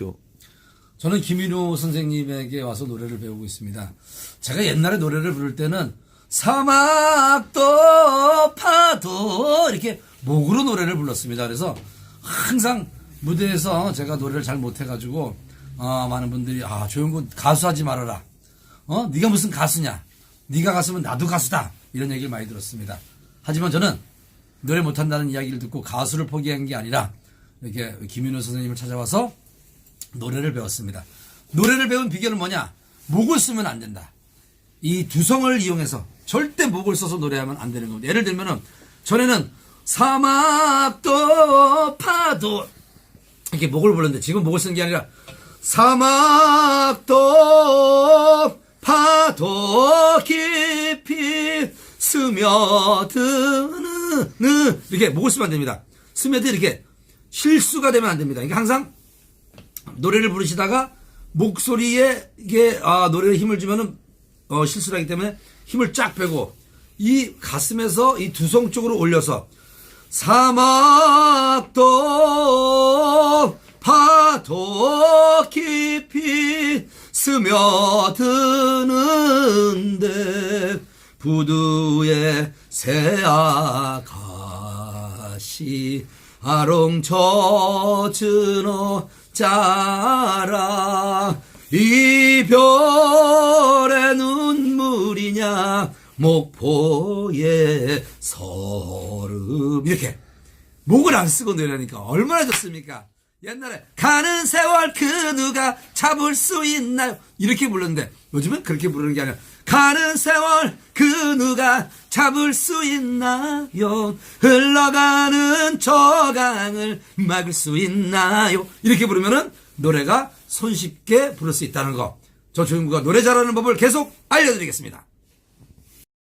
교 저는 김인호 선생님에게 와서 노래를 배우고 있습니다. 제가 옛날에 노래를 부를 때는 사막도 파도 이렇게 목으로 노래를 불렀습니다. 그래서 항상 무대에서 제가 노래를 잘 못해가지고 어, 많은 분들이 아 조용군 가수하지 말아라. 어 네가 무슨 가수냐? 네가 가수면 나도 가수다. 이런 얘기를 많이 들었습니다. 하지만 저는 노래 못한다는 이야기를 듣고 가수를 포기한 게 아니라 이렇게 김인호 선생님을 찾아와서 노래를 배웠습니다. 노래를 배운 비결은 뭐냐? 목을 쓰면 안 된다. 이 두성을 이용해서 절대 목을 써서 노래하면 안 되는 겁니다. 예를 들면은 전에는 사막도 파도 이렇게 목을 불렀는데 지금 목을 쓰는 게 아니라 사막도 파도 깊이 스며드는 이렇게 목을 쓰면 안 됩니다. 스며드 이렇게 실수가 되면 안 됩니다. 이게 항상 노래를 부르시다가 목소리에 이게 아 노래에 힘을 주면은 어, 실수를 하기 때문에 힘을 쫙 빼고 이 가슴에서 이 두성 쪽으로 올려서 사막도 파도 깊이 스며드는데 부두에 새아가시 아롱 어 짜라 이별의 눈물이냐 목포의 서름 이렇게 목을 안 쓰고 노래하니까 얼마나 좋습니까? 옛날에 가는 세월 그 누가 잡을 수 있나요? 이렇게 불렀는데 요즘은 그렇게 부르는 게 아니라 가는 세월 그 누가 잡을 수 있나요? 흘러가는 저 강을 막을 수 있나요? 이렇게 부르면은 노래가 손쉽게 부를 수 있다는 거. 저 조용구가 노래 잘하는 법을 계속 알려드리겠습니다.